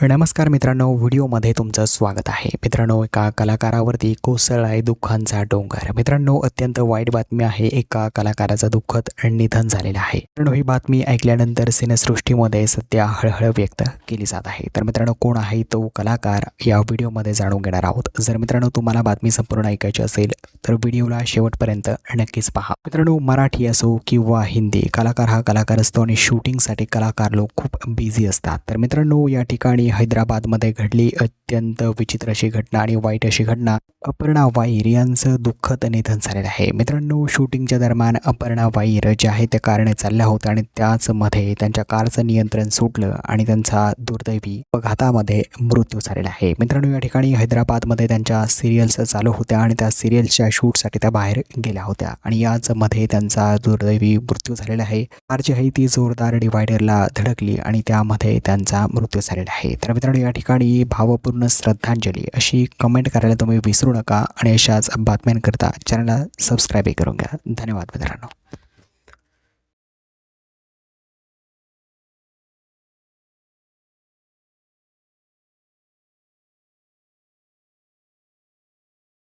नमस्कार मित्रांनो व्हिडिओमध्ये तुमचं स्वागत आहे. मित्रांनो एका कलाकारावरती कोसळला आहे दुःखांचा डोंगर. मित्रांनो अत्यंत वाईट बातमी आहे एका कलाकाराचं दुःखद निधन झालेलं आहे. मित्रांनो ही बातमी ऐकल्यानंतर सिनेसृष्टीमध्ये सध्या हळहळ व्यक्त केली जात आहे. तर मित्रांनो कोण आहे तो कलाकार या व्हिडिओमध्ये जाणून घेणार आहोत. जर मित्रांनो तुम्हाला बातमी संपूर्ण ऐकायची असेल तर व्हिडिओला शेवटपर्यंत नक्कीच पहा. मित्रांनो मराठी असो किंवा हिंदी कलाकार हा कलाकार असतो आणि शूटिंगसाठी कलाकार लोक खूप बिझी असतात. तर मित्रांनो या ठिकाणी हैदराबादमध्ये घडली अत्यंत विचित्र अशी घटना आणि वाईट अशी घटना. अपर्णा वाईर यांचं दुःखद निधन झालेलं आहे. मित्रांनो शूटिंगच्या दरम्यान अपर्णा वाईर ज्या आहे त्या कारणे चालल्या होत्या आणि त्याचमध्ये त्यांच्या कारचं नियंत्रण सुटलं आणि त्यांचा दुर्दैवी अपघातामध्ये मृत्यू झालेला आहे. मित्रांनो या ठिकाणी हैदराबादमध्ये त्यांच्या सिरियल्स चालू होत्या आणि त्या सिरियल्सच्या शूटसाठी त्या बाहेर गेल्या होत्या. आणि याचमध्ये त्यांचा दुर्दैवी मृत्यू झालेला आहे. कार जी आहे ती जोरदार डिवायडरला धडकली आणि त्यामध्ये त्यांचा मृत्यू झालेला आहे. तर मित्रांनो या ठिकाणी भावपूर्ण श्रद्धांजली अशी कमेंट करायला तुम्ही विसरू नका. आणि अशाच बातम्यांकरता चॅनलला सबस्क्राईबही करून घ्या. धन्यवाद मित्रांनो.